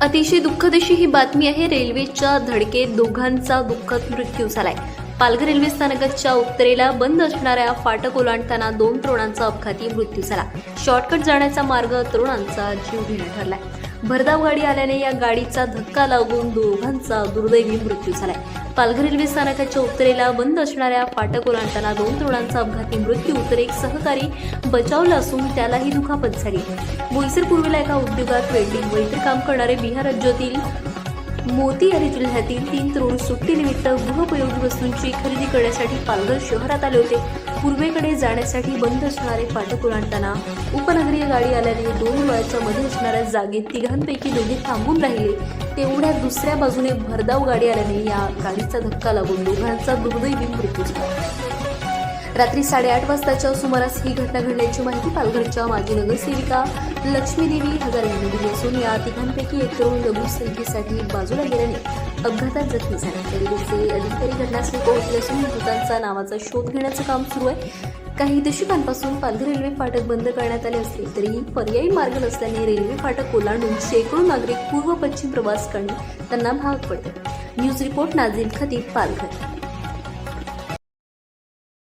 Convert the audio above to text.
अतिशय दुःखद अशी ही बातमी आहे. रेल्वेच्या धडकेत दोघांचा दुःखद मृत्यू झालाय. पालघर रेल्वे स्थानकाच्या उत्तरेला बंद असणाऱ्या फाटक ओलांडताना दोन तरुणांचा अपघाती मृत्यू झाला. शॉर्टकट जाण्याचा मार्ग तरुणांचा जीव घेणं ठरलाय भरधाव गाडी आल्याने या गाडीचा धक्का लागून दोघांचा दुर्दैवी मृत्यू झालाय. पालघर रेल्वे स्थानकाच्या उत्तरेला बंद असणाऱ्या फाटक ओलांडताना दोन तरुणांचा अपघाती मृत्यू तर एक सहकारी बचावला असून त्यालाही दुखापत झाली. बोईसर पूर्वेला एका उद्योगात वेल्डिंग व इतर काम करणारे बिहार राज्यातील मोती आणि जिल्ह्यातील तीन तरुण सुट्टीनिमित्त गृहोपयोगी वस्तूंची खरेदी करण्यासाठी पालघर शहरात आले होते. पूर्वेकडे जाण्यासाठी बंद असणारे फाटक ओलांडताना उपनगरीय गाडी आल्याने दोन वयाच्या मध्ये असणाऱ्या जागेत तिघांपैकी दोघे थांबून राहिले. तेवढ्या दुसऱ्या बाजूने भरधाव गाडी आल्याने या गाडीचा धक्का लागून दोघांचा दुर्दैवी मृत्यू झाला. रात्री साडेआठ वाजताच्या सुमारास ही घटना घडल्याची माहिती पालघरच्या माजी नगरसेविका लक्ष्मीदेवी हजार यांनी दिली असून या तिघांपैकी एक तरुण लघुसंख्येसाठी बाजूला गेल्याने अपघातात जखमी झाला. रेल्वेचे अधिकारी घटनास्थळी पोहोचले असून मृतांचा नावाचा शोध घेण्याचं काम सुरू आहे. काही दशकांपासून पालघर रेल्वे फाटक बंद करण्यात आले असले तरीही पर्यायी मार्ग नसल्याने रेल्वे फाटक ओलांडून शेकडो नागरिक पूर्व पश्चिम प्रवास करणे त्यांना भाग पडतो. News report Nazim Khatib Palghar.